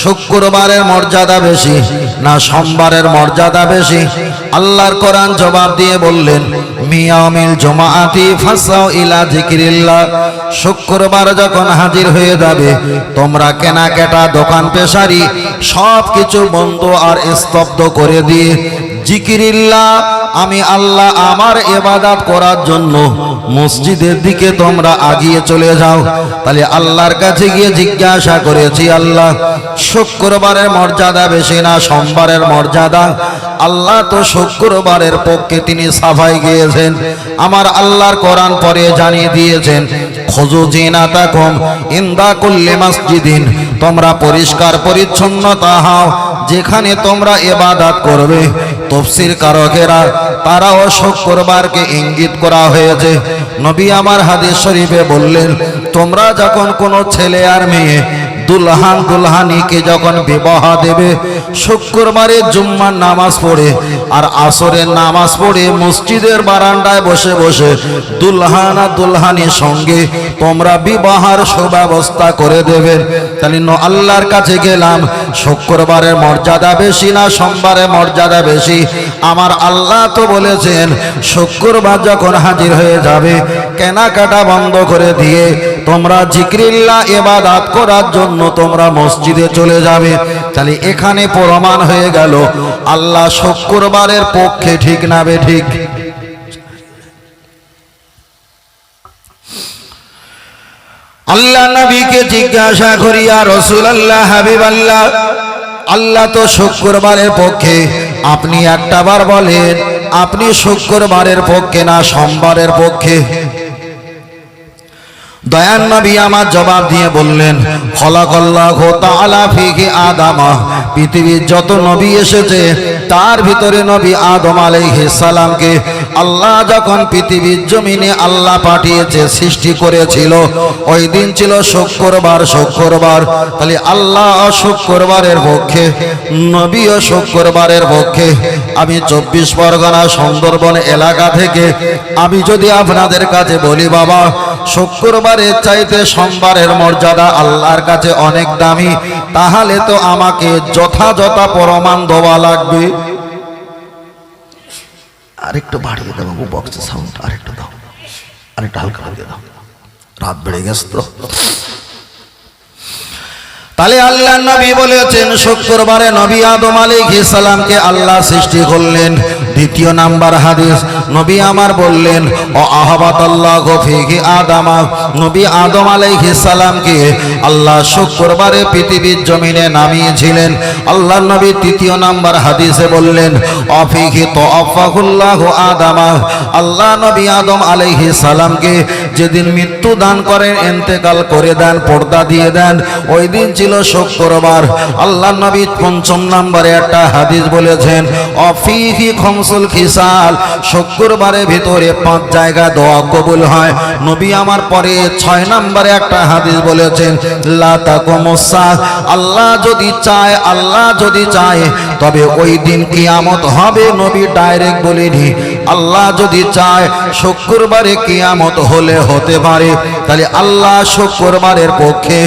শুক্রবারের মর্যাদা বেশি না সোমবারের মর্যাদা বেশি? আল্লাহর কোরআন জবাব দিয়ে বললেন, মিয়ামিল জমাআতি ফাসাও ইলা জিকিরিল্লাহ শুক্রবার যখন হাজির হয়ে যাবে, তোমরা কেনাকাটা, দোকান, পেশারি সব কিছু বন্ধ আর স্তব্ধ করে দিয়ে জিকিরিল্লাহ, আমি আল্লাহ আমার এবাদাত করার জন্য মসজিদের দিকে তোমরা আগিয়ে চলে যাও। তাহলে আল্লাহর কাছে গিয়ে জিজ্ঞাসা করেছি, আল্লাহ, শুক্রবারের মর্যাদা বেশি না সোমবারের মর্যাদা? আল্লাহ তো শুক্রবারের পক্ষে তিনি সাফাই গিয়েছেন, আমার আল্লাহর কোরআন পরে জানিয়ে দিয়েছেন খোঁজো জিনাতা কম ইন্দা করলে মসজিদিন তোমরা পরিষ্কার পরিচ্ছন্নতা হও, যেখানে তোমরা এবাদাত করবে। তফসির কারকেরা, তারাও শুক্রবারকে ইঙ্গিত করা হয়েছে। নবী আমার হাদিস শরীফে বললেন, তোমরা যখন কোনো ছেলে আর মেয়ে দুলহান দুলহানিকে যখন বিবাহ দেবে, শুক্রবারে জুম্মার নামাজ পড়ে আর আসরের নামাজ পড়ে মসজিদের বারান্দায় বসে বসে দুলহান আর দুলহানির সঙ্গে তোমরা বিবাহের সুব্যবস্থা করে দেবেন তাহলে আল্লাহর কাছে গেলাম, শুক্রবারের মর্যাদা বেশি না সোমবারের মর্যাদা বেশি? আমার আল্লাহ তো বলেছেন, শুক্রবার যখন হাজির হয়ে যাবে, কেনাকাটা বন্ধ করে দিয়ে তোমরা জিক্রিল্লা এবাদাত করার জন্য তোমরা মসজিদে চলে যাবে। তাহলে এখানে প্রমাণ হয়ে গেল, আল্লাহ শুক্রবারের পক্ষে ঠিক না বে ঠিক আল্লাহ নবীকে জিজ্ঞাসা করিয়া রসুল আল্লাহ হাবিব আল্লাহ আল্লাহ তো শুক্রবারের পক্ষে। আপনি একটা বার বলেন, আপনি শুক্রবারের পক্ষে না, সোমবারের পক্ষে। দয়ান নবী আমার জবাব দিয়ে বললেন, খলাকল্লাহু তাআলা ফিহি আদামা। পৃথিবীর যত নবী এসেছে, তার ভিতরে নবী আদম সালামকে আল্লাহ যখন পৃথিবীর জমিনে আল্লাহ পাঠিয়েছে, সৃষ্টি করেছিল, ওই দিন ছিল শুক্রবার শুক্রবার। তাহলে আল্লাহ শুক্রবারের পক্ষে, নবীও শুক্রবারের পক্ষে। আমি চব্বিশ পরগনা সুন্দরবন এলাকা থেকে, আমি যদি আপনাদের কাছে বলি, বাবা শুক্রবারের চাইতে সোমবারের মর্যাদা আল্লাহর কাছে অনেক দামি। তাহলে তো আমাকে যথাযথ প্রমাণ দেওয়া লাগবে। আরেকটু বাড়িয়ে দেবো বক্সের সাউন্ড আরেকটু দাও। আরেকটু হালকা বাড়িয়ে দাও। রাত বেড়ে গেছে তো। তাহলে আল্লাহ নবী বলেছেন, শুক্রবারে নবী আদম আলাইহিস সালামকে আল্লাহ সৃষ্টি করলেন। দ্বিতীয় নাম্বার হাদিস, নবী আমার বললেন, ও আহবাত আল্লাহ গফিহি আদামা, নবী আদম আলাইহিস সালামকে আল্লাহ শুক্রবারে পৃথিবীর জমিনে নামিয়েছিলেন। আল্লাহ নবী তৃতীয় নাম্বার হাদিসে বললেন অফিহি তো অফাহুল্লাহ আদামা, আল্লাহ নবী আদম আলাইহিস সালামকে যেদিন মৃত্যু দান করেন, এন্তেকাল করে দেন, পর্দা দিয়ে দেন, ওই দিন ছিল শুক্রবার। আল্লাহ নবী পঞ্চম নম্বরে একটা হাদিস বলেছেন, অফিহি খমসুল খিসাল শুক্রবারের ভিতরে পাঁচ জায়গা দোয়া কবুল হয়। নবী আমার পরে ছয় নম্বরে একটা হাদিস বলেছেন, লা তাকুমুসা আল্লাহ যদি চায়, আল্লাহ যদি চায়, তবে ওই দিন কিয়ামত হবে নবী ডাইরেক্ট বলেনি। আল্লাহ যদি চায় শুক্রবারে কিয়ামত হলে হতে পারে, তাহলে আল্লাহ শুক্রবারের পক্ষে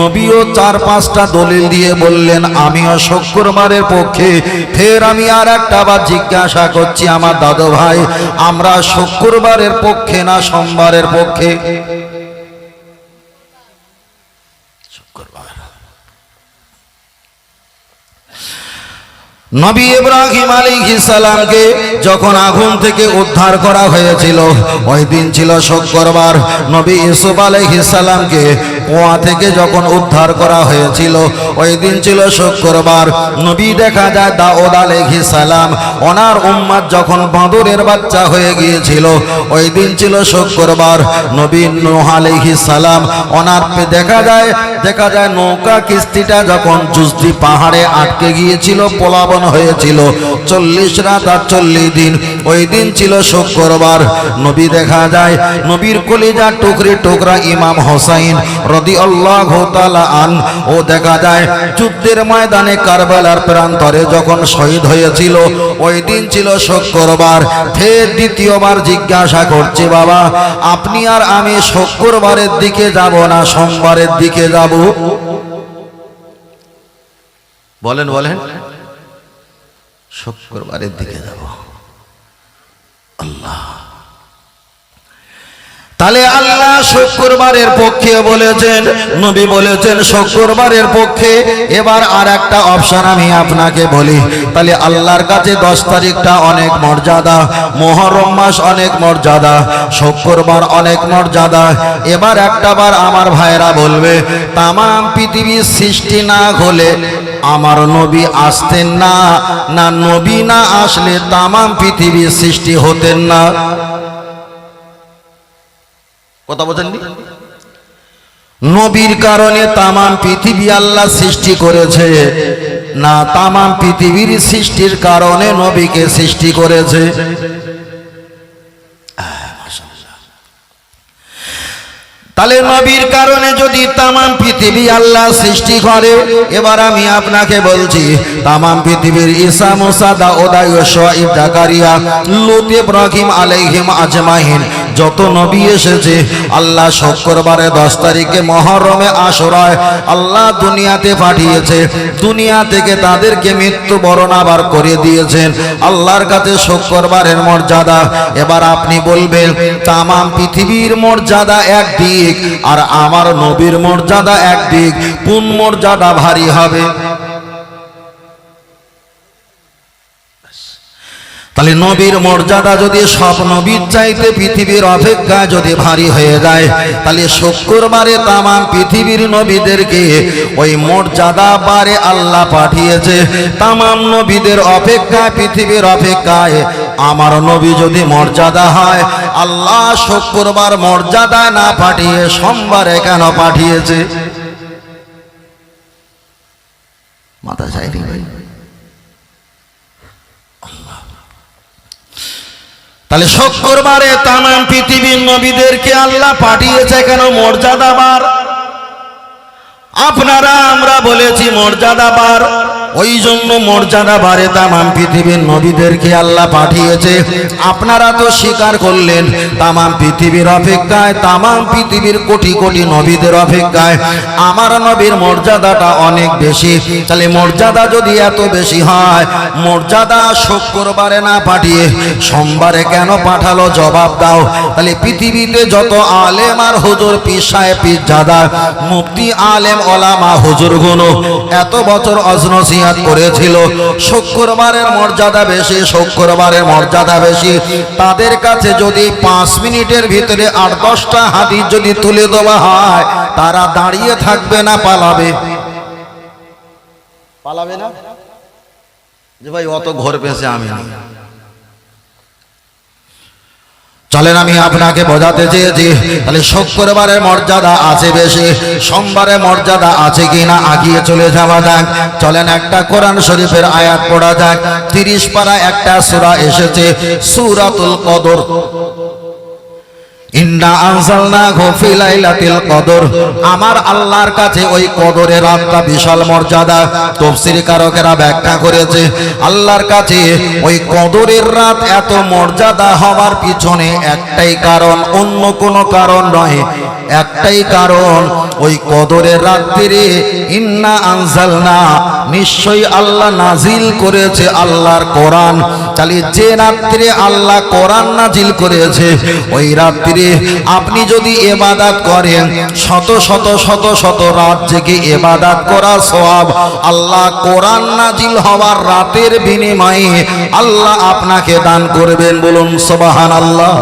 নবীও চার পাঁচটা দলিল দিয়ে বললেন, আমিও শুক্রবারের পক্ষে। ফের আমি আর একটা আবার জিজ্ঞাসা করছি, আমার দাদু ভাই আমরা শুক্রবারের পক্ষে না সোমবারের পক্ষে শুক্রবার নবী ইব্রাহিম আলাইহিস সালামকে যখন আগুন থেকে উদ্ধার করা হয়েছিল, ওই দিন ছিল শুক্রবার, নবী ইউসুফ আলাইহিস সালামকে কুয়া থেকে যখন উদ্ধার করা হয়েছিল, ওই দিন ছিল শুক্রবার, নবী দেখা যায় দাউদ আলাইহিস সালাম, ওনার উম্মাদ যখন বাঁদরের বাচ্চা হয়ে গিয়েছিল, ওই দিন ছিল শুক্রবার, নবী নূহ আলাইহিস সালাম ওনার দেখা যায় দেখা যায় নৌকা কিস্তিটা যখন জুজদি পাহাড়ে আটকে গিয়েছিল, পলাবন হয়েছিল। চল্লিশ রাত আর চল্লিশ দিন। ওই দিন ছিল শুক্রবার। নবী দেখা যায়, নবীর কলিজা টুকরি টুকরা ইমাম হোসাইন রদি আল্লাহ আন, ও দেখা যায়, যুদ্ধের ময়দানে কারবালার প্রান্তরে যখন শহীদ হয়েছিল, ওই দিন ছিল শুক্রবার। ফের দ্বিতীয়বার জিজ্ঞাসা করছে, বাবা, আপনি আর আমি শুক্রবারের দিকে যাব না, সোমবারের দিকে যাব? বলেন বলেন। শুক্রবারের দিকে যাব। আল্লাহ। তাহলে আল্লাহ শুক্রবারের পক্ষে বলেছেন, নবী বলেছেন শুক্রবারের পক্ষে। এবার আর একটা অপশন আমি আপনাকে বলি, তাহলে আল্লাহর কাছে দশ তারিখটা অনেক মর্যাদা, মোহরম মাস অনেক মর্যাদা, শুক্রবার অনেক মর্যাদা। এবার একটা বার আমার ভাইরা বলবে, তামাম পৃথিবীর সৃষ্টি না হলে আমার নবী আসতেন না না নবী না আসলে তামাম পৃথিবীর সৃষ্টি হতেন না। কথা বোঝেননি? নবীর কারণে তামাম পৃথিবী আল্লাহ সৃষ্টি করেছে। না, তামাম পৃথিবীর সৃষ্টির কারণে নবীকে সৃষ্টি করেছে। তাহলে নবীর কারণে যদি তামাম পৃথিবী আল্লাহ সৃষ্টি করে, এবার আমি আপনাকে বলছি, তামাম পৃথিবীর ঈসা, মুসা, দাউদা ইউসুফ জাকারিয়া লূত, ইব্রাহিম আলাইহিম আজমাইন, যত নবী এসেছে, আল্লাহ শুক্রবারে দশ তারিখে মহরমে আশুরায় আল্লাহ দুনিয়াতে পাঠিয়েছে, দুনিয়া থেকে তাদেরকে মৃত্যু বরণ আবার করে দিয়েছেন, আল্লাহর কাছে শুক্রবারের মর্যাদা। এবার আপনি বলবেন, তামাম পৃথিবীর মর্যাদা একদিক আর আমার নবীর মর্যাদা একদিক কোন মর্যাদা ভারী হবে? তাহলে নবীর মর্যাদা যদি সব নবীর চাইতে পৃথিবীর অপেক্ষা যদি ভারী হয়ে যায়, তাহলে শুক্রবারে তামাম পৃথিবীর নবীদেরকে ওই মর্যাদা বারে আল্লাহ পাঠিয়েছে। তামাম নবীদের অপেক্ষা, পৃথিবীর অপেক্ষায় আমার নবী যদি মর্যাদা হয়, আল্লাহ শুক্রবার মর্যাদা না পাঠিয়ে সোমবারে কেন পাঠিয়েছে? মাথা চাইনি ভাই। তাহলে শুক্রবারে তামাম পৃথিবীর নবীদেরকে আল্লাহ পাঠিয়েছে কেন? মর্যাদাবার। আপনারা আমরা বলেছি মর্যাদাবার। ওই জন্য মর্যাদা বারে তামাম পৃথিবীর নবীদেরকে আল্লাহ পাঠিয়েছে। আপনারা তো স্বীকার করলেন, তামাম পৃথিবীর অপেক্ষায়, তামাম পৃথিবীর কোটি কোটি নবীদের অপেক্ষায়। আমার নবীর মর্যাদাটা অনেক বেশি। তাহলে মর্যাদা যদি এত বেশি হয়, মর্যাদা শুক্রবারে না পাঠিয়ে সোমবারে কেন পাঠালো জবাব দাও। তাহলে পৃথিবীতে যত আলেম আর হুজুর পিসায় পিজাদা মুক্তি আলেম, ওলামা হুজুর গুনো এত বছর অজনসিয়াত করেছিল। শুক্রবারের মর্যাদা বেশি, শুক্রবারের মর্যাদা বেশি। তাদের কাছে যদি পাঁচ মিনিটের ভিতরে আট দশটা হাদিস যদি তুলে দেওয়া হয়, তারা দাঁড়িয়ে থাকবে না, পালাবে। পালাবে না? যে ভাই অত ঘর পেয়েছে আমি না। চলেন আমি আপনাকে বোঝাতে চেয়েছি। তাহলে শুক্রবারের মর্যাদা আছে বেশি সোমবারে মর্যাদা আছে কি না আগিয়ে চলে যাওয়া যাক। চলেন একটা কোরআন শরীফের আয়াত পড়া যাক। তিরিশ পারা একটা সুরা এসেছে, সুরাতুল কদর। আমার আল্লাহর কাছে ওই কদরের রাতটা বিশাল মর্যাদা। তাফসীর কারকেরা ব্যাখ্যা করেছে, আল্লাহর কাছে ওই কদরের রাত এত মর্যাদা হওয়ার পিছনে একটাই কারণ, অন্য কোনো কারণ নয় একটাই কারণ, ওই কদরের রাত্রিরে ইন্না আনজালনা, নিশ্চয়ই আল্লাহ নাজিল করেছে আল্লাহর কোরআন। তাহলে যে রাত্রে আল্লাহ কোরআন নাজিল করেছে, ওই রাত্রে আপনি যদি এবাদাত করেন, শত শত শত শত রাত জেগে এবাদাত করার সওয়াব। আল্লাহ কোরআন নাজিল হওয়ার রাতের বিনিময়ে আল্লাহ আপনাকে দান করবেন বলুন সুবহান আল্লাহ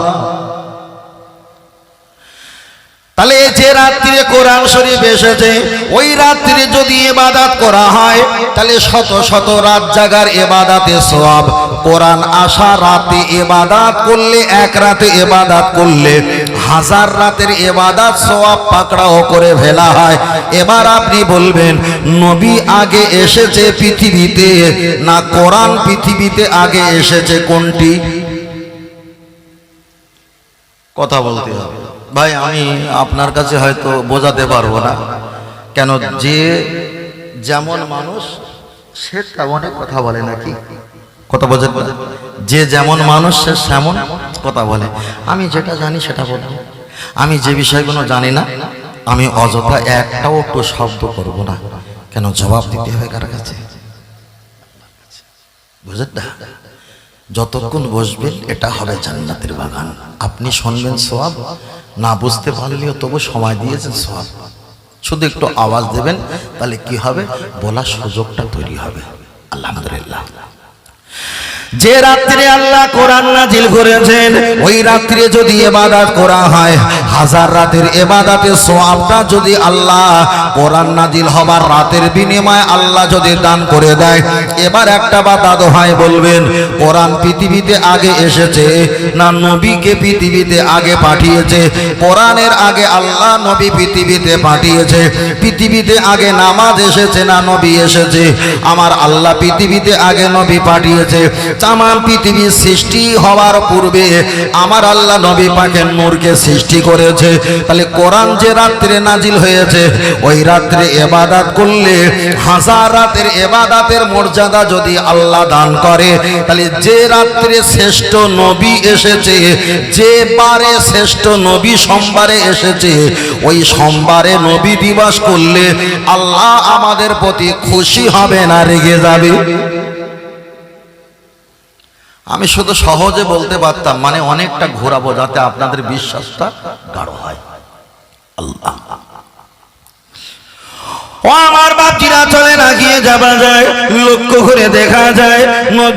তাহলে যে রাত্রিরে কোরআন শরীফ এসেছে, ওই রাত্রিরে যদি এবাদাত করা হয়, তাহলে শত শত রাত জাগার এবাদাতে সওয়াব। কোরআন আসা রাতে এবাদাত করলে, এক রাতে এবাদাত করলে, হাজার রাতের এবাদাত সওয়াব পাকড়াও করে ফেলা হয়। এবার আপনি বলবেন, নবী আগে এসেছে পৃথিবীতে, না কোরআন পৃথিবীতে আগে এসেছে কোনটি? কথা বলতে হবে। ভাই, আমি আপনার কাছে হয়তো বোঝাতে পারব না। কেন যে যেমন মানুষ, সে তেমনই কথা বলে নাকি? কথা বোঝেন না? যে যেমন মানুষ, সে সেমন কথা বলে। আমি যেটা জানি, সেটা বলব। আমি যে বিষয়গুলো জানি না, আমি অযথা একটাও একটু শব্দ করব না। কেন জবাব দিতে হবে কার কাছে? বুঝলেন না? যতক্ষণ বসবেন, এটা হবে জান্নাতের বাগান। আপনি শুনবেন সোয়াব? না বুঝতে পারলেও তবু সময় দিয়েছেন সোয়াব। শুধু একটু আওয়াজ দেবেন, তাহলে কি হবে? বলার সুযোগটা তৈরি হবে। আলহামদুলিল্লাহ। যে রাত্রে আল্লাহ কোরআন নাজিল করেছেন, ওই রাত্রে যদি এবাদত করা হয়, হাজার রাতের এবাদাতের সোয়াবটা যদি আল্লাহ কোরআন নাজিল হবার রাতের বিনিময়ে আল্লাহ যদি দান করে দেয়, এবার একটা বা বাদাত হয় বলবেন, কোরআন পৃথিবীতে আগে এসেছে না নবীকে পৃথিবীতে আগে পাঠিয়েছে? কোরআনের আগে আল্লাহ নবী পৃথিবীতে পাঠিয়েছে। পৃথিবীতে আগে নামাজ এসেছে না নবী এসেছে? আমার আল্লাহ পৃথিবীতে আগে নবী পাঠিয়েছে। তামাম পৃথিবীর সৃষ্টি হওয়ার পূর্বে আমার আল্লাহ নবী পাকের নূরকে সৃষ্টি করেছে। তাহলে কোরআন যে রাত্রে নাজিল হয়েছে, ওই রাত্রে এবাদাত করলে হাজার রাতের এবাদাতের মর্যাদা যদি আল্লাহ দান করে, তাহলে যে রাত্রে শ্রেষ্ঠ নবী এসেছে, যে বারে শ্রেষ্ঠ নবী সোমবারে এসেছে, ওই সোমবারে নবী দিবস করলে আল্লাহ আমাদের প্রতি খুশি হবে না, রেগে যাবে। আমি শুধু সহজে বলতে পারতাম মানে অনেকটা ঘোরাবো যাতে আপনাদের বিশ্বাসটা গাঢ় হয়। আল্লাহ। ও আমার বাপজিরা চলে না, গিয়ে যাবা যায়, লক্ষ্য করে দেখা যায়।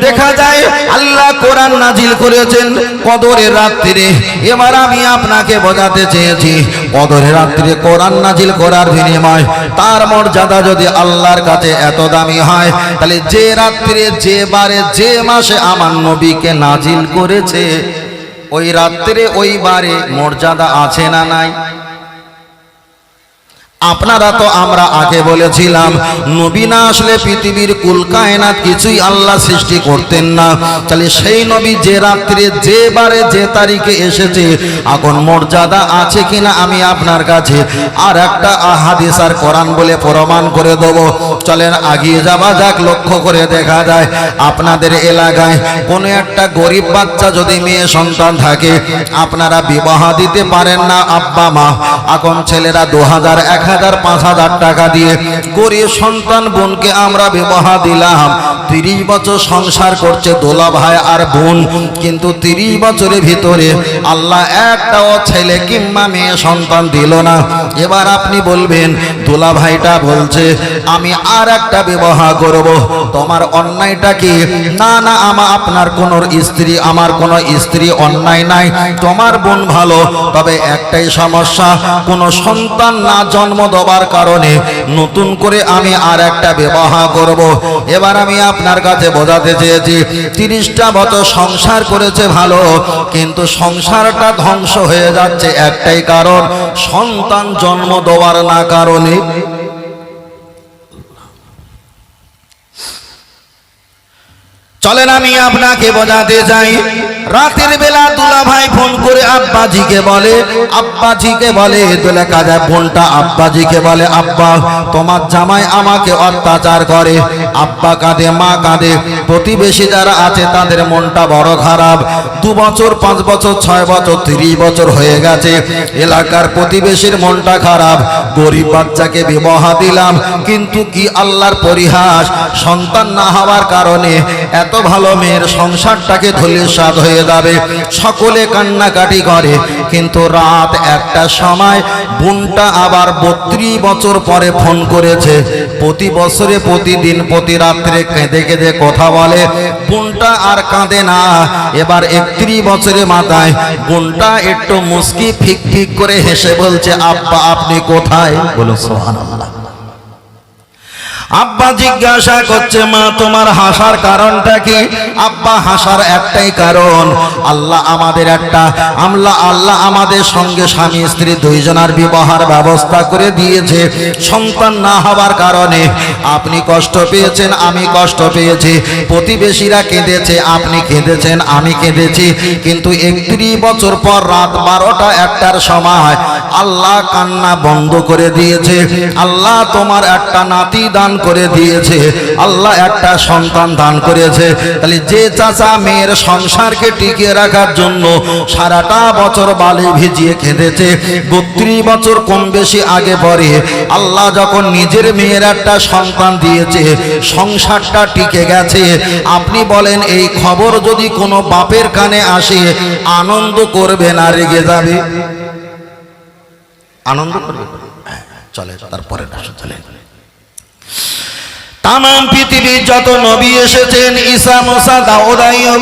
দেখা যায়, আল্লাহ কোরআন নাজিল করেছেন, কদরের রাত্রিরে। এবার আমি আপনাকে বোঝাতে চেয়েছি, কদরের রাত্রিরে কোরআন নাজিল করার বিনিময়, তার মর্যাদা যদি আল্লাহর কাছে এত দামি হয়, তাহলে যে রাত্রিরে, যে বারে, যে মাসে আমার নবীকে নাজিল করেছে, ওই রাত্রে ওই বারে মর্যাদা আছে না নাই? আপনারা তো আমরা আগে বলেছিলাম, নবী না আসলে পৃথিবীর কুল কায়নাত কিছুই আল্লাহ সৃষ্টি করতেন না। তাহলে সেই নবী যে রাত্রে যে বারে যে তারিখে এসেছে, এখন মর্যাদা আছে কিনা আমি আপনার কাছে আর একটা আহাদিস আর কোরআন বলে প্রমাণ করে দেব। চলেন আগিয়ে যাওয়া যাক, লক্ষ্য করে দেখা যায়, আপনাদের এলাকায় কোনো একটা গরিব বাচ্চা যদি মেয়ে সন্তান থাকে, আপনারা বিবাহ দিতে পারেন না, আব্বা, মা। এখন ছেলেরা দু হাজার এক হাজার পাঁচ হাজার টাকা দিয়ে গরিব সন্তান বোনকে আমরা বিবাহ দিলাম। তিরিশ বছর সংসার করছে দোলা ভাই আর বোন। কিন্তু তিরিশ বছরের ভিতরে আল্লাহ একটাও ছেলে কিংবা মেয়ে সন্তান দিল না। এবার আপনি বলবেন দোলা ভাইটা বলছে, আমি আর একটা বিবাহ করব। তোমার অন্যায়টা কি? না না, আমা, আপনার কোন স্ত্রী, আমার কোন স্ত্রী অন্যায় নাই। তোমার বোন ভালো, তবে একটাই সমস্যা, কোন সন্তান না জন্ম দেওয়ার কারণে নতুন করে আমি আর একটা বিবাহ করব। এবার আমি আপনার কাছে বোঝাতে চেয়েছি, তিরিশটা বছর সংসার করেছে ভালো, কিন্তু সংসারটা ধ্বংস হয়ে যাচ্ছে একটাই কারণ, সন্তান জন্ম দেওয়ার না কারণে চলেন আমি আপনাকে বোঝাতে চাই। রাতের বেলা দুলা ভাই ফোন করে আব্বাজিকে বলে আব্বাজিকে বলে, দোলা কাজা বোনটা আব্বাজিকে বলে, আব্বা, তোমার জামাই আমাকে অত্যাচার করে। আব্বা কাঁদে, মা কাঁদে। প্রতিবেশী যারা আছে, তাদের মনটা বড় খারাপ। দু বছর, পাঁচ বছর, ছয় বছর, তিরিশ বছর হয়ে গেছে। এলাকার প্রতিবেশীর মনটা খারাপ। গরিব বাচ্চাকে বিবাহ দিলাম, কিন্তু কি আল্লাহর পরিহাস? সন্তান না হওয়ার কারণে এত ভালো মেয়ের সংসারটাকে ধুলির স্বাদ হয়ে যাবে। সকলে কান্নাকাটি করে। কিন্তু রাত একটা সময় বোনটা আবার বত্রিশ বছর পরে ফোন করেছে। প্রতি বছরে, প্রতিদিন, প্রতি রাত্রে কেঁদে কেঁদে কথা বলে। বোনটা আর কাঁদে না। এবার একত্রিশ বছরের মাথায় বোনটা একটু মুস্কি ফিক ফিক করে হেসে বলছে, আব্বা, আপনি কোথায়? বলো সোহান আব্বা জিজ্ঞাসা করছে, মা, তোমার হাসার কারণটা কি? আব্বা, হাসার একটাই কারণ, আল্লাহ আমাদের একটা, আমলা, আল্লাহ আমাদের সঙ্গে স্বামী, স্ত্রী দুইজনার বিবাহের ব্যবস্থা করে দিয়েছে। সন্তান না হওয়ার কারণে আপনি কষ্ট পেয়েছেন, আমি কষ্ট পেয়েছি। প্রতিবেশীরা কেঁদেছে, আপনি কেঁদেছেন, আমি কেঁদেছি। কিন্তু একত্রিশ বছর পর রাত বারোটা একটার সময় আল্লাহ কান্না বন্ধ করে দিয়েছে। আল্লাহ, তোমার একটা নাতি দান করে দিয়েছে আল্লাহ একটা সন্তান দান করেছে। তাহলে যে চাচা মেয়ের সংসারকে টিকিয়ে রাখার জন্য সারাটা বছর বালি ভিজিয়ে খেঁদেছে বত্রিশ বছর কম বেশি আগে পরে আল্লাহ যখন নিজের মেয়ের একটা সন্তান দিয়েছে সংসারটা টিকে গেছে। আপনি বলেন এই খবর যদি কোনো বাপের কানে আসে আনন্দ করবে না রেগে যাবে। আনন্দ করবে? হ্যাঁ, চলে তারপরে চলে তাম পৃথিবীর যত নবী এসেছেন, ঈসা, মুসা, দাউদ, আইয়ুব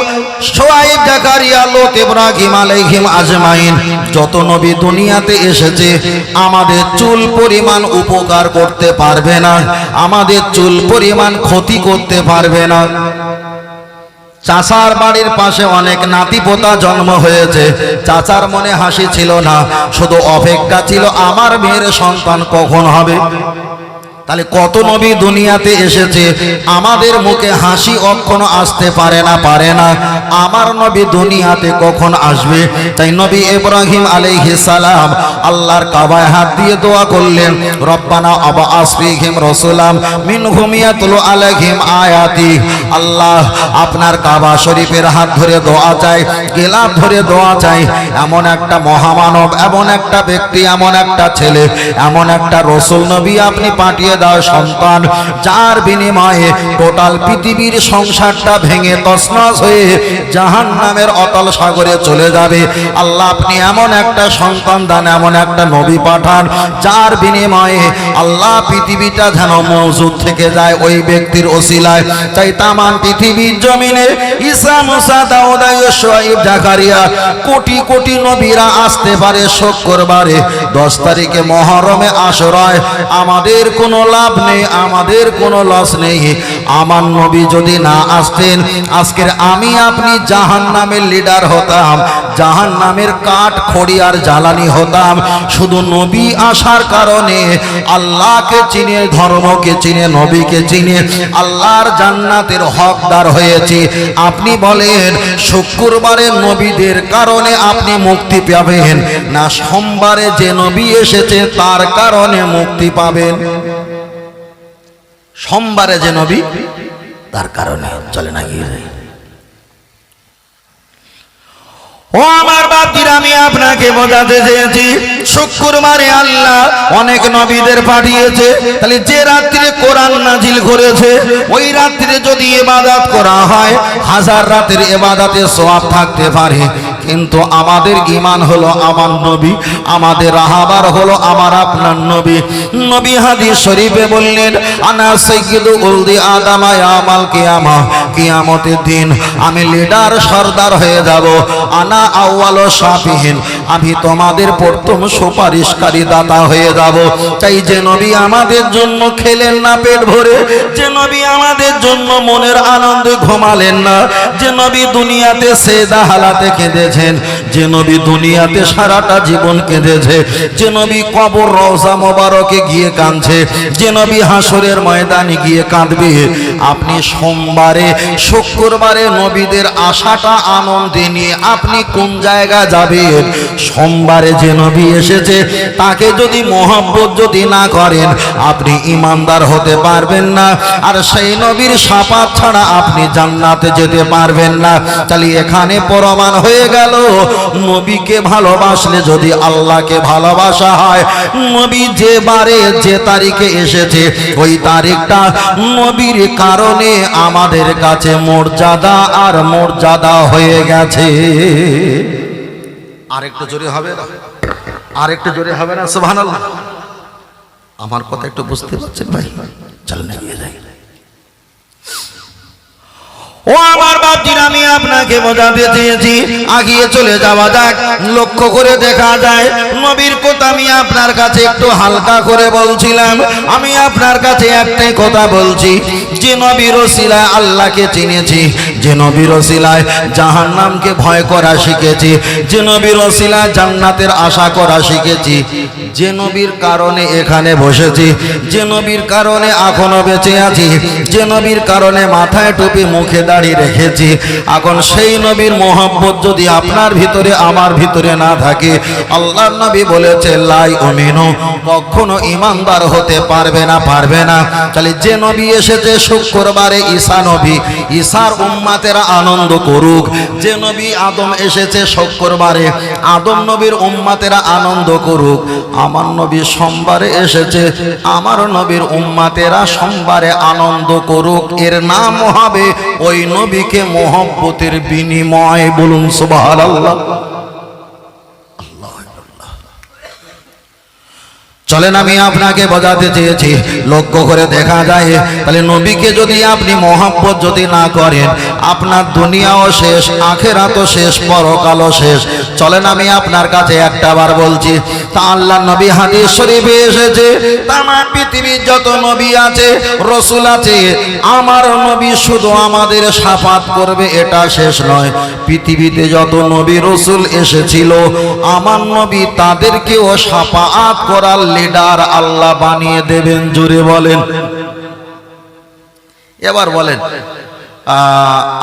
সোয়াইব জাকারিয়া, লোক ইব্রাহিম আলাইহিম আজমাইন। যত নবী দুনিয়াতে এসেছে, আমাদের চুল পরিমাণ উপকার করতে পারবে না, আমাদের চুল পরিমাণ ক্ষতি করতে পারবে না। চাচার বাড়ির পাশে অনেক নাতিপোতা জন্ম হয়েছে, চাচার মনে হাসি ছিল না, শুধু অপেক্ষা ছিল, আমার মেয়ের সন্তান কখন হবে? তাহলে কত নবী দুনিয়াতে এসেছে? আমাদের মুখে হাসি কখনো আসতে পারে না পারে না। আমার নবী দুনিয়াতে কখন আসবে? তাই নবী ইব্রাহিম আলাইহিস সালাম আল্লাহর কাবায় হাত দিয়ে দোয়া করলেন, রব্বানা আবা আসফিহিম রাসূলাম মিনহুম ইয়াতলু আলাইহিম আয়াতি। আল্লাহ আপনার কাবা শরীফের হাত ধরে দোয়া চাই গেলাপ ধরে দোয়া চাই। এমন একটা মহামানব, এমন একটা ব্যক্তি, এমন একটা ছেলে, এমন একটা রসুল নবী আপনি পাঠিয়ে দাও সন্তান। যার বিনিময়ে টোটাল পৃথিবীর সংসারটা ভেঙে হয়ে জাহান নামের সাগরে চলে যাবে। আল্লাহ আপনি এমন একটা সন্তান, দান এমন একটা নবী পাঠান, যার বিনিময়ে আল্লাহ পৃথিবীটা যেন মজুদ থেকে যায় ওই ব্যক্তির তাই তামান পৃথিবীর জমিনে ঈসা, মুসা জাকারিয়া কোটি কোটি নবীরা আসতে পারে শুক্রবারে দশ তারিখে মহরমে আশরায় আমাদের কোনো লাভ নেই, আমাদের কোনো লস নেই। আমার নবী যদি না আসতেন, আজকের আমি আপনি জাহান নামের লিডার হতাম জাহান নামের কাঠ খড়িয়ার জ্বালানি হতাম। শুধু নবী আসার কারণে আল্লাহকে চিনে, ধর্মকে চিনে, নবীকে চিনে আল্লাহর জান্নাতের হকদার হয়েছে। আপনি বলেন, শুক্রবারে নবীদের কারণে আপনি মুক্তি পাবেন, না সোমবারে যে নবী এসেছে তার কারণে মুক্তি পাবেন? সোমবারে যে নবী, তার কারণে চলে না গিয়ে। ও আমার বাপজির, আমি আপনাকে বোঝাতে চেয়েছি শুক্রবারে আল্লাহ অনেক নবীদের পাঠিয়েছে। তাহলে যে রাত্রে কোরআন নাজিল করেছে, ওই রাত্রে যদি এবাদত করা হয়, হাজার রাতের এবাদাতে সোয়াব থাকতে পারে। কিন্তু আমাদের ইমান হলো আমার নবী, আমাদের রাহাবার হলো আমার আপনার নবী। নবী হাদিস শরীফে বললেন, আনা সৈয়দু উলদি আদামা আমাল কিয়ামা দিন আমি লিডার, সর্দার হয়ে যাব। আনা আউয়াল সাফিহীন আমি তোমাদের প্রথম সুপারিশকারী দাতা হয়ে যাব। তাই যে নবী আমাদের জন্য খেলেন না পেট ভরে, যে নবী আমাদের জন্য মনের আনন্দে ঘুমালেন না, যে নবী দুনিয়াতে সেদা হালাতে কেঁদেছেন যে নবী দুনিয়াতে সারাটা জীবন কেঁদেছে, যে নবী কবর রওজা মোবারকে গিয়ে কাঁদছে, যে নবী হাসরের ময়দানে গিয়ে কাঁদবে। আপনি সোমবারে, শুক্রবারে নবীদের আশাটা, আনন্দে নিয়ে আপনি কোন জায়গা যাবেন? সোমবারে যে নবী এসেছে, তাকে যদি মোহাব্বত যদি না করেন, আপনি ইমানদার হতে পারবেন না। আর সেই নবীর সাপাত ছাড়া আপনি জান্নাতে যেতে পারবেন না। তাহলে এখানে প্রমাণ হয়ে গেল নবীকে ভালোবাসলে যদি আল্লাহকে ভালোবাসা হয়, নবী যে বারে যে তারিখে এসেছে, ওই তারিখটা নবীর কারণে আমাদের কাছে মর্যাদা আর মর্যাদা হয়ে গেছে। আরেকটু জোরে হবে না? আরেকটু জোরে হবে না? সুবহানাল্লাহ। আমার কথা একটু বুঝতে পারছেন ভাই? চল না যাই। ও আমার বাপজির, আমি আপনাকে বোঝাতে চেয়েছি আগিয়ে চলে যাওয়া যাক, লক্ষ্য করে দেখা যায়, নবীর কথা আমি আপনার কাছে একটু হালকা করে বলছিলাম। আমি আপনার কাছে একটাই কথা বলছি, যে নবীর ওসিলায় আল্লাহকে চিনেছি, যে নবীর ওসিলায় জাহান নামকে ভয় করা শিখেছি, যে নবীর ওসিলায় জান্নাতের আশা করা শিখেছি, যে নবীর কারণে এখানে বসেছি, যে নবীর কারণে এখনও বেঁচে আছি, যে নবীর কারণে মাথায় টুপি মুখে দাঁড়িয়ে রেখেছি। এখন সেই নবীর মোহাম্মত যদি আপনার ভিতরে, আমার ভিতরে না থাকে আল্লাহ নবী বলেছে, লাই অমিনু কখনো ইমানদার হতে পারবে না পারবে না। তাহলে যে নবী এসেছে, শুক্রবারে ঈসা নবী ঈসার উম্মাতেরা আনন্দ করুক। যে নবী আদম এসেছে, শুক্রবারে আদম নবীর উম্মাতেরা আনন্দ করুক। আমার নবী সোমবারে এসেছে, আমার নবীর উম্মাতেরা সোমবারে আনন্দ করুক। এর নাম হবে, ওই নবীকে মোহব্বতের বিনিময় বলুন সুবহানাল্লাহ চলেন, আমি আপনাকে বোঝাতে চেয়েছি। লক্ষ্য করে দেখা যায়, তাহলে নবীকে যদি আপনি মহাব্বত যদি না করেন, আপনার দুনিয়াও শেষ, আখেরাতও শেষ, পরকালও শেষ। চলেন, আমি আপনার কাছে একটা বার বলছি, তা আল্লাহ নবী হাদিস শরীফে এসেছে, তাম পৃথিবীর যত নবী আছে, রসুল আছে, আমার নবী শুধু আমাদের সাফাত করবে, এটা শেষ নয়। পৃথিবীতে যত নবী রসুল এসেছিল, আমার নবী তাদেরকেও সাফাত করার লিডার আল্লাহ বানিয়ে দেবেন জুড়ে বলেন। এবার বলেন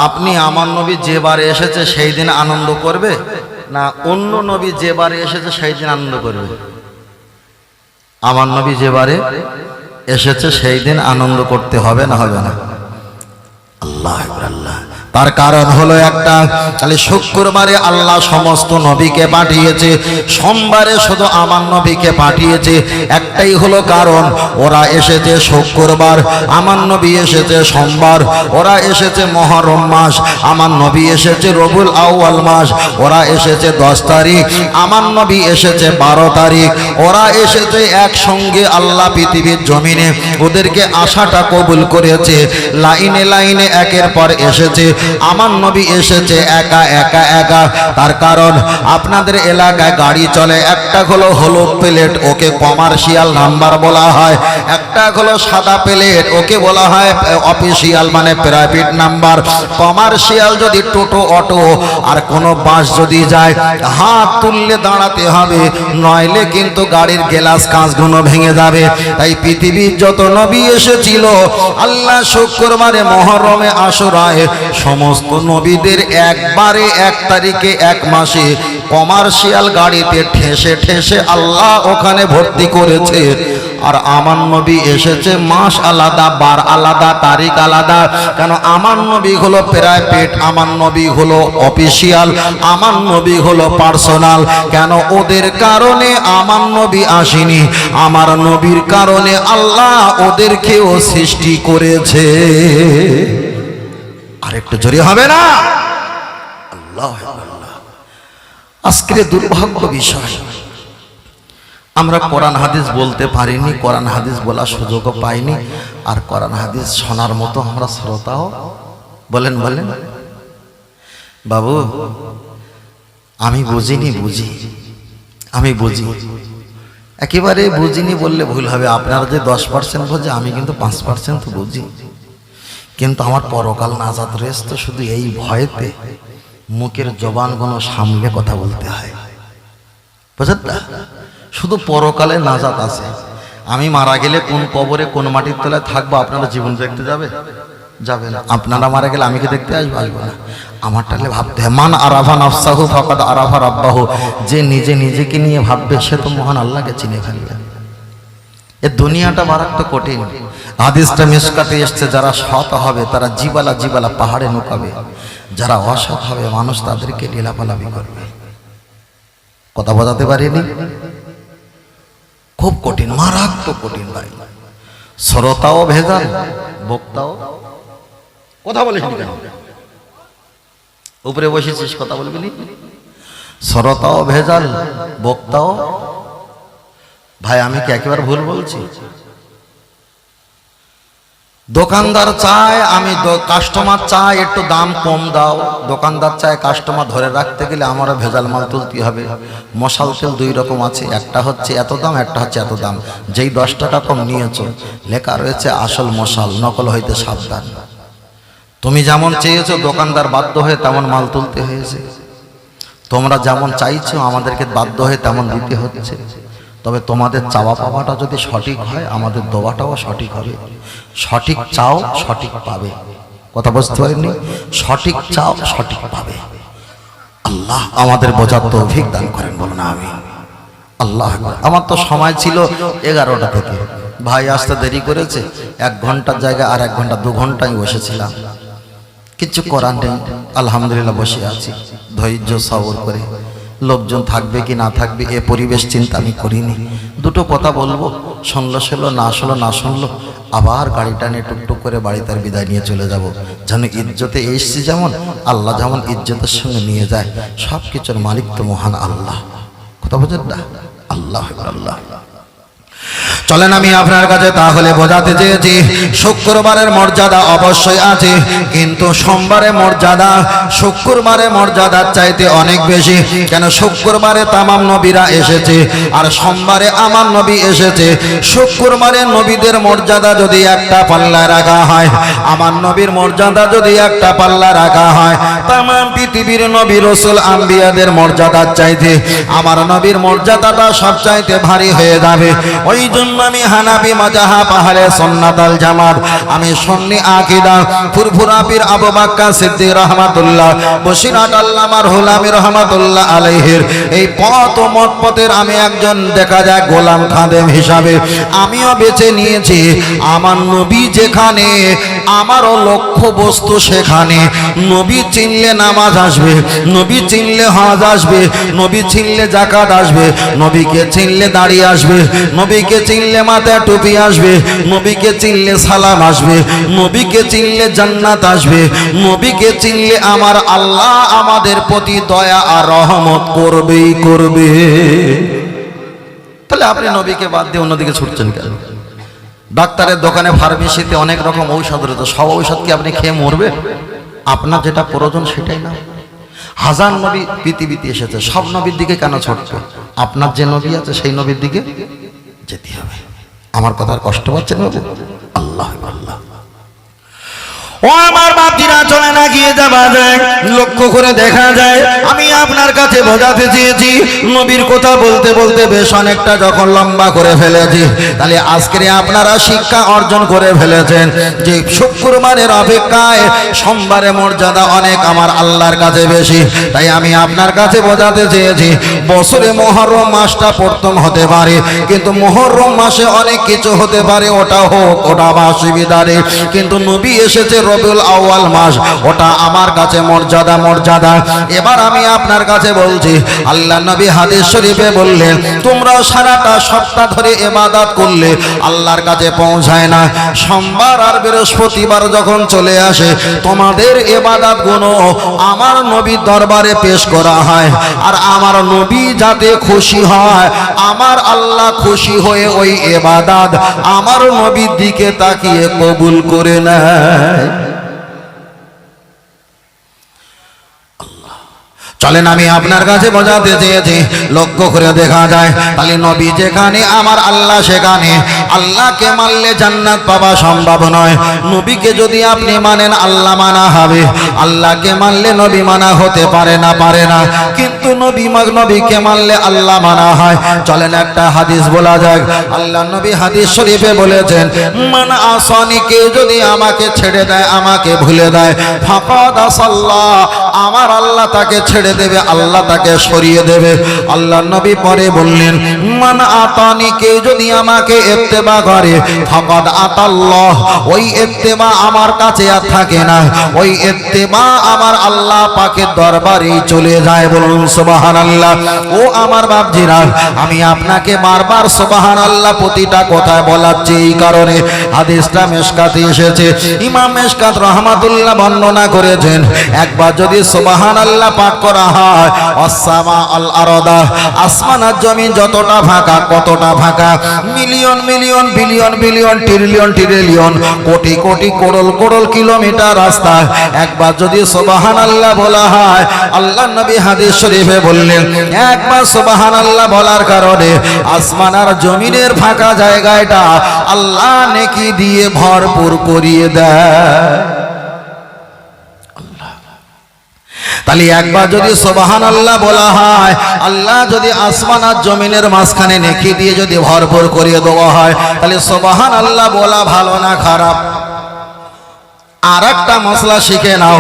আপনি আমার নবী যে বারে এসেছে সেই দিন আনন্দ করবে, না অন্য নবী যে বারে এসেছে সেই দিন আনন্দ করবে? আমার নবী যে বারে এসেছে সেই দিন আনন্দ করতে হবে না হবে না? আল্লাহ আল্লাহ। তার কারণ হলো একটা তাহলে শুক্রবারে আল্লাহ সমস্ত নবীকে পাঠিয়েছে, সোমবারে শুধু আমার নবীকে পাঠিয়েছে, একটাই হলো কারণ, ওরা এসেছে শুক্রবার, আমার নবী এসেছে সোমবার, ওরা এসেছে মহরম মাস, আমার নবী এসেছে রবুল আউয়াল মাস, ওরা এসেছে দশ তারিখ, আমার নবী এসেছে বারো তারিখ, ওরা এসেছে একসঙ্গে আল্লাহ পৃথিবীর জমিনে, ওদেরকে আশাটা কবুল করেছে, লাইনে লাইনে একের পর এসেছে আমার নবী এসেছে একা একা একা। তার কারণ আপনাদের এলাকায় গাড়ি চলে, একটা হলো হলুদ প্লেট, ওকে কমার্শিয়াল নাম্বার বলা হয়। একটা হলো সাদা প্লেট, ওকে বলা হয় অফিসিয়াল মানে প্রাইভেট নাম্বার। কমার্শিয়াল যদি টোটো, অটো আর কোনো বাস যদি যায়, হাত তুললে দাঁড়াতে হবে, নইলে কিন্তু গাড়ির গ্লাস কাঁচগুলো ভেঙে যাবে। তাই পৃথিবীর যত নবী এসেছিল, আল্লাহ শুক্রবারে মহরমে আসরায় সমস্ত নবীদের একবারে এক তারিখে, এক মাসে কমার্শিয়াল গাড়িতে ঠেসে ঠেসে আল্লাহ ওখানে ভর্তি করেছে। আর আমার নবী এসেছে মাস আলাদা, বার আলাদা, তারিখ আলাদা। কেন আমার নবী হলো প্রাইভেট, আমার নবী হলো অফিসিয়াল, আমার নবী হলো পার্সোনাল। কেন ওদের কারণে আমার নবী আসেনি? আমার নবীর কারণে আল্লাহ ওদেরকেও সৃষ্টি করেছে। আর একটু জোরে হবে না? আল্লাহ। আজকের দুর্ভাগ্য বিষয়। আমরা কোরআন হাদিস বলতে পারিনি, কোরআন হাদিস বলার সুযোগও পাইনি, আর কোরআন হাদিস শোনার মতো আমরা শ্রোতাও বলেন বলেন। বাবু, আমি বুঝিনি, বুঝি। আমি বুঝি। একেবারে বুঝিনি বললে ভুল হবে। আপনারা যে দশ পার্সেন্ট বোঝে, আমি কিন্তু পাঁচ পার্সেন্ট বুঝি। কিন্তু আমার পরকাল নাজাদ রেস তো শুধু এই ভয়েতে মুখের জবান জবানগুলো সামলে কথা বলতে হয়? শুধু পরকালে নাজাত আছে। আমি মারা গেলে কোন কবরে, কোন মাটির তলায় থাকব, আপনারা জীবন দেখতে যাবে? যাবে না। আপনারা মারা গেলে আমি কি দেখতে আসব আসব না। আমার তাহলে ভাবতে মান আরাফা নফসাহু ফকাত আরাফা রাব্বাহু। যে নিজে নিজেকে নিয়ে ভাববে, সে তো মহান আল্লাহকে চিনে ফেলবে। এ দুনিয়াটা মারাত্মক কঠিন। হাদিসটা মিসকাতে এসছে, যারা সৎ হবে, তারা জিবালা জিবালা পাহাড়ে নুকাবে। যারা অসৎ হবে, মানুষ তাদেরকে লীলাপালাবি করবে। কথা বোঝাতে পারিনি? খুব কঠিন, মারাত্মক কঠিন ভাই। শ্রোতাও ভেজাল, বক্তাও। কথা কেন? উপরে বসেছিস, কথা বলবি নি? শ্রোতাও ভেজাল, বক্তাও। ভাই, আমি কি একেবারে ভুল বলছি? দোকানদার চায়, আমি কাস্টমার চায়, একটু দাম কম দাও। দোকানদার চায় কাস্টমার ধরে রাখতে গেলে আমারও ভেজাল মাল তুলতে হবে। মশাল তেল দুই রকম আছে, একটা হচ্ছে এত দাম, একটা হচ্ছে এত দাম। যেই দশ টাকা কম নিয়েছ, লেখা রয়েছে আসল মশাল, নকল হইতে সাবধান। তুমি যেমন চেয়েছো, দোকানদার বাধ্য হয়ে তেমন মাল তুলতে হয়েছে। তোমরা যেমন চাইছো, আমাদেরকে বাধ্য হয়ে তেমন দিতে হচ্ছে। তবে তোমাদের চাওয়া পাওয়াটা যদি সঠিক হয়, আমাদের দোয়াটাও সঠিক হবে। সঠিক চাও, সঠিক পাবে। কথা বুঝতে পারেননি? সঠিক চাও, সঠিক পাবে। আল্লাহ আমাদের বোঝার তৌফিক দান করেন, বলুন আমি আল্লাহ আমার তো সময় ছিল এগারোটা থেকে। ভাই আসতে দেরি করেছে। এক ঘণ্টার জায়গায় আর এক ঘণ্টা, দু ঘণ্টা আমি বসেছিলাম। কিছু করার নেই। আলহামদুলিল্লাহ বসে আছি। ধৈর্য, সবর করে। লোকজন থাকবে কি না থাকবে, এ পরিবেশ চিন্তা আমি করিনি। দুটো কথা বলব। শুনলো শুনলো, না শুনলো না শুনলো। আবার গাড়ি টানে টুকটুক করে বাড়ি তার বিদায় নিয়ে চলে যাব। যেন ইজ্জতে এসছি যেমন, আল্লাহ যেমন ইজ্জতের সঙ্গে নিয়ে যায় সব কিছুর মালিক তো মহান আল্লাহ। কথা বোঝেন না? আল্লাহ আল্লাহ চলেন আমি আপনার কাছে তাহলে বোঝাতে চেয়েছি, শুক্রবারের মর্যাদা অবশ্যই আছে, কিন্তু সোমবারে মর্যাদা শুক্রবারে মর্যাদার চাইতে অনেক বেশি, কেন শুক্রবারে তামাম নবীরা এসেছে, আর সোমবারে আমার নবী এসেছে, শুক্রবারে নবীদের মর্যাদা যদি একটা পাল্লা রাখা হয়, আমার নবীর মর্যাদা যদি একটা পাল্লা রাখা হয়, তামাম পৃথিবীর নবী রসুল আম্বিয়াদের মর্যাদার চাইতে, আমার নবীর মর্যাদাটা সব চাইতে ভারী হয়ে যাবে, ওই জন্য আমি হানাবি মাজাহা পাহাড়ে সন্নাতাল জামাত। আমি সন্নি আকিদা, ফুরফুরা পীর আবু বাক্কা সিদ্দিক রহমাতুল্লাহ বসিরাট আল্লামার হুলামি রহমাতুল্লাহ আলাইহির। এই পথ ও মত পথের আমি একজন, দেখা যায় গোলাম খাদেম হিসাবে। আমিও বেছে নিয়েছি, আমার নবী যেখানে, আমারও লক্ষ্য বস্তু সেখানে। নবী চিনলে নামাজ আসবে, নবী চিনলে হজ আসবে, নবী চিনলে জাকাত আসবে, নবীকে চিনলে দাড়ি আসবে, নবীকে চিনলে মাথায় টুপি আসবে, নবীকে চিনলে সালাম আসবে, নবীকে চিনলে জান্নাত আসবে, নবীকে চিনলে আমার আল্লাহ আমাদের প্রতি দয়া আর রহমত করবেই করবে। তাহলে আপনি নবীকে বাদ দিয়ে অন্যদিকে ছুটছেন কেন? ডাক্তারের দোকানে, ফার্মেসিতে অনেক রকম ঔষধ রয়েছে, সব ঔষধ কি আপনি খেয়ে মরবে? আপনার যেটা প্রয়োজন সেটাই না। হাজার নবী পৃথিবীতে এসেছে, সব নবীর দিকে কেন ছুটবে আপনার যে নবী আছে, সেই নবীর দিকে যেতে হবে। আমার কথার কষ্ট পাচ্ছেন বাবু? আল্লাহ আল্লাহ ও আমার বাপজিরা চলে না গিয়ে যাওয়া যায় লক্ষ্য করে দেখা যায়, আমি আপনার কাছে বোঝাতে চেয়েছি। নবীর কথা বলতে বলতে বেশ অনেকটা যখন লম্বা করে ফেলেছি, তাহলে আজকে আপনারা শিক্ষা অর্জন করে ফেলেছেন। যে শুক্রবারের অপেক্ষায় সোমবারে মর্যাদা অনেক আমার আল্লাহর কাছে বেশি, তাই আমি আপনার কাছে বোঝাতে চেয়েছি, বছরে মহরম মাসটা প্রথম হতে পারে, কিন্তু মহরম মাসে অনেক কিছু হতে পারে, ওটা হোক, ওটা বা অসুবিধারে কিন্তু নবী এসেছে রবিউল আউয়াল মাস, ওটা আমার কাছে মর্যাদা মর্যাদা। এবার আমি আপনার কাছে বলছি, আল্লাহ নবী হাদিস শরীফে বললেন, তোমরা সারাটা সপ্তাহ ধরে এবাদাত করলে আল্লাহর কাছে পৌঁছায় না। সোমবার আর বৃহস্পতিবার যখন চলে আসে, তোমাদের এবাদাতগুলো আমার নবীর দরবারে পেশ করা হয়। আর আমার নবী যাতে খুশি হয়, আমার আল্লাহ খুশি হয়ে ওই এবাদাত আমার নবীর দিকে তাকিয়ে কবুল করে নেয়। চলেন আমি আপনার কাছে বোঝাতে চেয়েছি, লক্ষ্য করে দেখা যায়, তাহলে নবী যেখানে, আমার আল্লাহ সেখানে। আল্লাহকে মানলে জান্নাত পাওয়া সম্ভব নয়। নবীকে যদি আপনি মানেন, আল্লাহ মানা হবে। আল্লাহকে মানলে নবী মানা হতে পারে না পারে না। কিন্তু নবী নবীকে মানলে আল্লাহ মানা হয়। চলেন একটা হাদিস বলা যাক। আল্লাহ নবী হাদিস শরীফে বলেছেন, মান আসানি কেউ যদি আমাকে ছেড়ে দেয়, আমাকে ভুলে দেয়, ফাকাদ আসাল্লাহ। আমার আল্লাহ তাকে ছেড়ে দেবে, আল্লাহ তাকে সরিয়ে দেবে। আল্লাহ নবী পরে বললেন, মান আতানি কেউ যদি আমাকে ইত্তেবা করে, ফাকাদ আতাল্লাহ। ওই ইত্তেবা আমার কাছে আর থাকে না। ওই ইত্তেবা আমার আল্লাহ পাকের দরবারেই চলে যায় বলুন, সুবহানাল্লাহ। ও আমার বাপজিরা, আমি আপনাকে বারবার সুবহানাল্লাহ প্রতিটা কথায় বলাচ্ছি এই কারণে হাদিসটা মেশকাতে এসেছে। ইমাম মেশকাত রহমাতুল্লাহ বর্ণনা করেছেন, একবার যদি সুবহানাল্লাহ পাক করা হয়। অসামা আল আরদা আসমান আর জমিন যতটা ফাঁকা, কতটা ফাঁকা? Million million, billion billion, trillion trillion, crore crore Karol Karol kilometre রাস্তা। একবার যদি সোবাহান আল্লাহ বলা হয় আল্লাহ নবী হাদিস শরীফে বললেন, একবার সোবাহান আল্লাহ বলার কারণে আসমান আর জমিনের ফাঁকা জায়গাটা আল্লাহ নেকি দিয়ে ভরপুর করিয়ে দেয়। তাহলে একবার যদি সোবাহান আল্লাহ বলা হয়, আল্লাহ যদি আসমান আর জমিনের মাঝখানে নেকি দিয়ে যদি ভরপুর করিয়ে দেওয়া হয়, তাহলে সোবাহান আল্লাহ বলা ভালো না খারাপ। আর একটা মশলা শিখে নাও